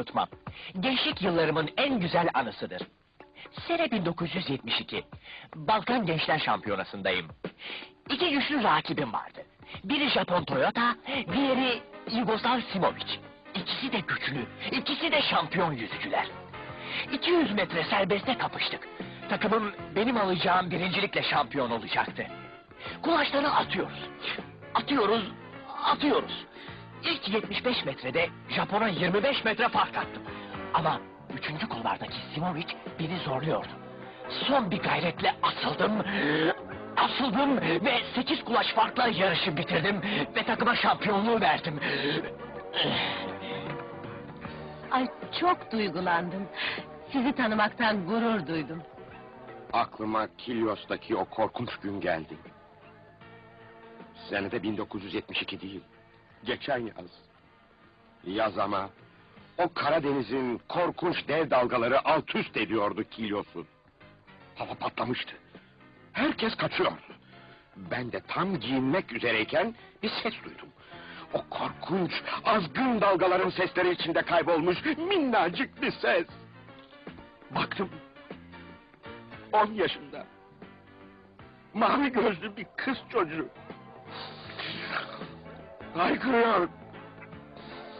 unutmam. Gençlik yıllarımın en güzel anısıdır. Sene 1972. Balkan Gençler Şampiyonası'ndayım. İki güçlü rakibim vardı. Biri Japon Toyota, diğeri Yugoslav Simovic. İkisi de güçlü, ikisi de şampiyon yüzücüler. 200 metre serbestte kapıştık. Takımım benim alacağım birincilikle şampiyon olacaktı. Kulaçları atıyoruz. Atıyoruz, atıyoruz. İlk 75 metrede Japon'a 25 metre fark attım. Ama üçüncü kulvardaki Simovic beni zorluyordu. Son bir gayretle asıldım. Asıldım ve 8 kulaç farkla yarışı bitirdim ve takıma şampiyonluğu verdim. Ay çok duygulandım. Sizi tanımaktan gurur duydum. Aklıma Kilyos'taki o korkunç gün geldi. Senede 1972 değil, geçen yaz. Yaz ama o Karadeniz'in korkunç dev dalgaları alt üst ediyordu Kilyos'u. Hava patlamıştı. Herkes kaçıyordu. Ben de tam giyinmek üzereyken bir ses duydum. O korkunç, azgın dalgaların sesleri içinde kaybolmuş minnacık bir ses. Baktım, On yaşında. Mavi gözlü bir kız çocuğu. Haykırıyor.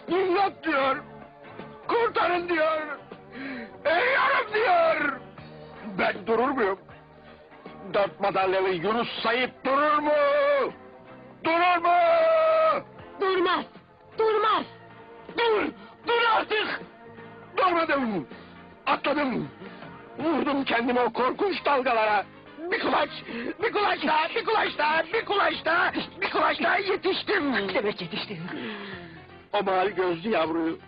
İmdat diyor. Kurtarın diyor. Ölüyorum diyor. Ben durur muyum? Dört madalyalı Yunus Sayıp durur mu? Durur mu? Durmaz, durmaz. Dur! Dur artık! Durmadım! Atladım! Vurdum kendimi o korkunç dalgalara! Bir kulaç! Bir kulaç daha! Bir kulaç daha! Bir kulaç daha! Bir kulaç daha yetiştim! Demek yetiştin. O mavi gözlü yavruyu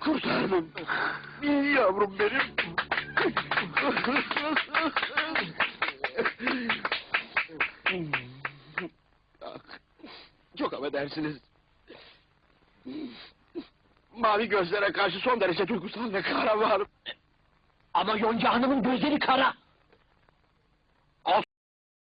kurtardım. Yavrum benim. Çok affedersiniz. Mavi gözlere karşı son derece duygusal ve kara var. Ama Yonca Hanım'ın gözleri kara.